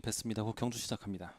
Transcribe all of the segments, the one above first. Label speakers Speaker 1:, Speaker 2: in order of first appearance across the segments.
Speaker 1: 뵀습니다. 곧 경주 시작합니다.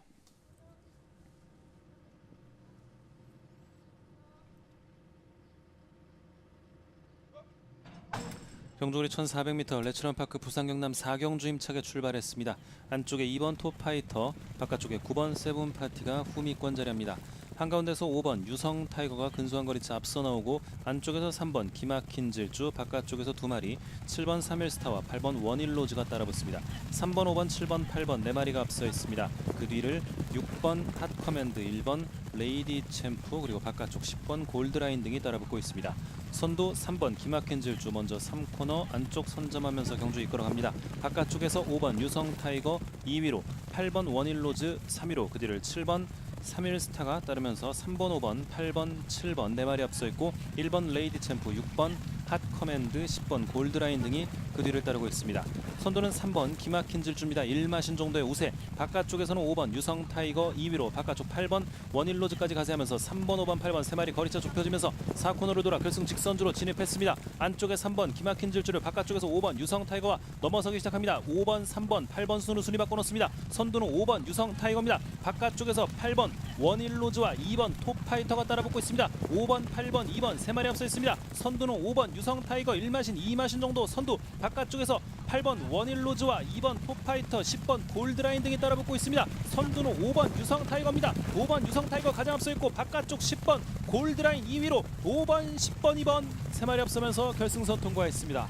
Speaker 1: 경주거리 1400m 레츠런파크 부산 경남 4경주 힘차게 출발했습니다. 안쪽에 2번 톱파이터, 바깥쪽에 9번 세븐파티가 후미권 자리합니다. 한가운데서 5번 유성 타이거가 근소한 거리차 앞서 나오고 안쪽에서 3번 기막힌 질주, 바깥쪽에서 두 마리 7번 3일스타와 8번 원일로즈가 따라붙습니다. 3번, 5번, 7번, 8번 네 마리가 앞서 있습니다. 그 뒤를 6번 핫커맨드, 1번 레이디 챔프 그리고 바깥쪽 10번 골드라인 등이 따라붙고 있습니다. 선두 3번 기막힌 질주 먼저 3코너 안쪽 선점하면서 경주 이끌어갑니다. 바깥쪽에서 5번 유성 타이거 2위로 8번 원일로즈 3위로 그 뒤를 7번 3일 스타가 따르면서 3번, 5번, 8번, 7번 네 마리 앞서 있고 1번 레이디 챔프, 6번 핫 커맨드, 10번 골드라인 등이 그 뒤를 따르고 있습니다. 선두는 3번 기막힌 질주입니다. 1마 신 정도의 우세. 바깥쪽에서는 5번 유성 타이거 2위로 바깥쪽 8번 원일로즈까지 가세하면서 3번, 5번, 8번 세 마리 거리차 좁혀지면서 4코너를 돌아 결승 직선주로 진입했습니다. 안쪽에 3번 기막힌 질주를 바깥쪽에서 5번 유성 타이거와 넘어서기 시작합니다. 5번, 3번, 8번 순으로 순위 바꿔 놓습니다. 선두는 5번 유성 타이거입니다. 바깥쪽에서 8번 원일로즈와 2번 톱파이터가 따라붙고 있습니다. 5번, 8번, 2번 세 마리 앞서 있습니다. 선두는 5번 유성 타이거 1마신, 2마신 정도 선두 바깥쪽에서 8번 원일로즈와 2번 톱파이터, 10번 골드라인 등이 따라붙고 있습니다. 선두는 5번 유성 타이거입니다. 5번 유성 타이거 가장 앞서 있고 바깥쪽 10번 골드라인 2위로 5번, 10번, 2번 세 마리 앞서면서 결승선 통과했습니다.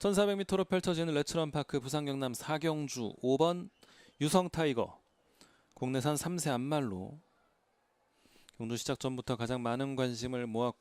Speaker 1: 1400m로 펼쳐지는 레츠런 파크 부산 경남 사경주 5번 유성 타이거 국내산 3세 안말로 경주 시작 전부터 가장 많은 관심을 모았고